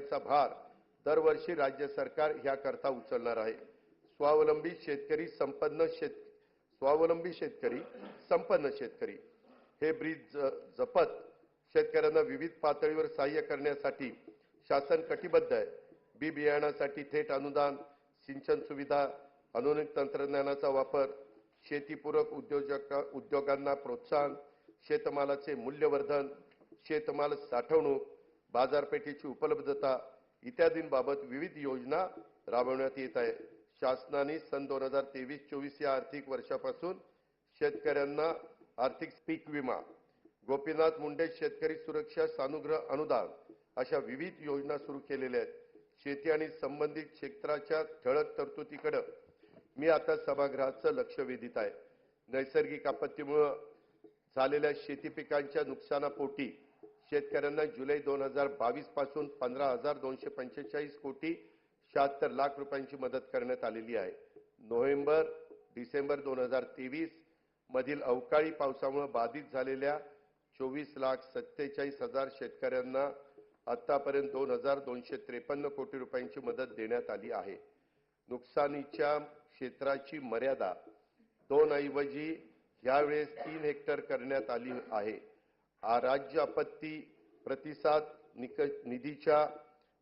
चा भार दरवर्षी राज्य सरकार ह्याकरता उचलणार आहे. स्वावलंबी शेतकरी संपन्न शेत स्वावलंबी शेतकरी संपन्न शेतकरी. हे ब्रीज जपत शेतकऱ्यांना विविध पातळीवर सहाय्य करण्यासाठी शासन कटिबद्ध आहे. बी बियाणासाठी थेट अनुदान सिंचन सुविधा आधुनिक तंत्रज्ञानाचा वापर शेतीपूरक उद्योजक उद्योगांना प्रोत्साहन शेतमालाचे मूल्यवर्धन शेतमाल साठवणूक बाजारपेठेची उपलब्धता इत्यादींबाबत विविध योजना राबवण्यात येत आहे. शासनाने सन दोन हजार तेवीस चोवीस या आर्थिक वर्षापासून शेतकऱ्यांना आर्थिक पीक विमा गोपीनाथ मुंडे शेतकरी सुरक्षा सानुग्रह अनुदान अशा विविध योजना सुरू केलेल्या आहेत. शेती आणि संबंधित क्षेत्राच्या ठळक तरतुदीकडे मी आता सभागृहाचं लक्ष वेधित आहे. नैसर्गिक आपत्तीमुळं झालेल्या शेती पिकांच्या नुकसानापोटी शेतकऱ्यांना जुलै दोन हजार बावीसपासून पंधरा हजार दोनशे पंचेचाळीस कोटी शहात्तर लाख रुपयांची मदत करण्यात आलेली आहे. नोव्हेंबर डिसेंबर दोन हजार तेवीस मधील अवकाळी पावसामुळे बाधित झालेल्या चोवीस लाख सत्तेचाळीस हजार शेतकऱ्यांना आतापर्यंत दोन हजार दोनशे त्रेपन्न कोटी रुपयांची मदत देण्यात आली आहे. नुकसानीच्या क्षेत्राची मर्यादा दोन ऐवजी यावेळेस तीन हेक्टर करण्यात आली आहे. हा राज्य आपत्ती प्रतिसाद निक निधीच्या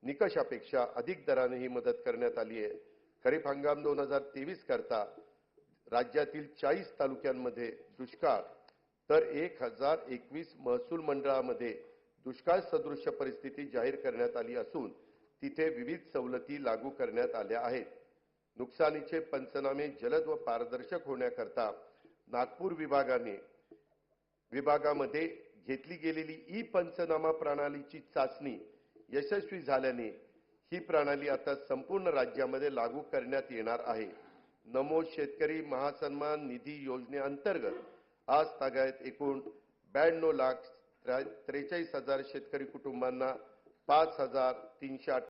निकषापेक्षा अधिक दराने ही मदत करण्यात आली आहे. खरीप हंगाम दोन हजार तेवीस करता राज्यातील चाळीस तालुक्यांमध्ये दुष्काळ तर एक हजार एकवीस महसूल मंडळामध्ये दुष्काळ सदृश्य परिस्थिती जाहीर करण्यात आली असून तिथे विविध सवलती लागू करण्यात आल्या आहेत. नुकसानीचे पंचनामे जलद व पारदर्शक होण्याकरता नागपूर विभागाने विभागामध्ये घेतली गेलेली ई पंचनामा प्रणालीची चाचणी यशस्वी झाल्याने ही प्रणाली आता संपूर्ण राज्यामध्ये लागू करण्यात येणार आहे. नमो शेतकरी महासन्मान निधी योजनेअंतर्गत आज तागायत एकूण ब्याण्णव लाख त्रेचाळीस हजार शेतकरी कुटुंबांना पाच हजार तीनशे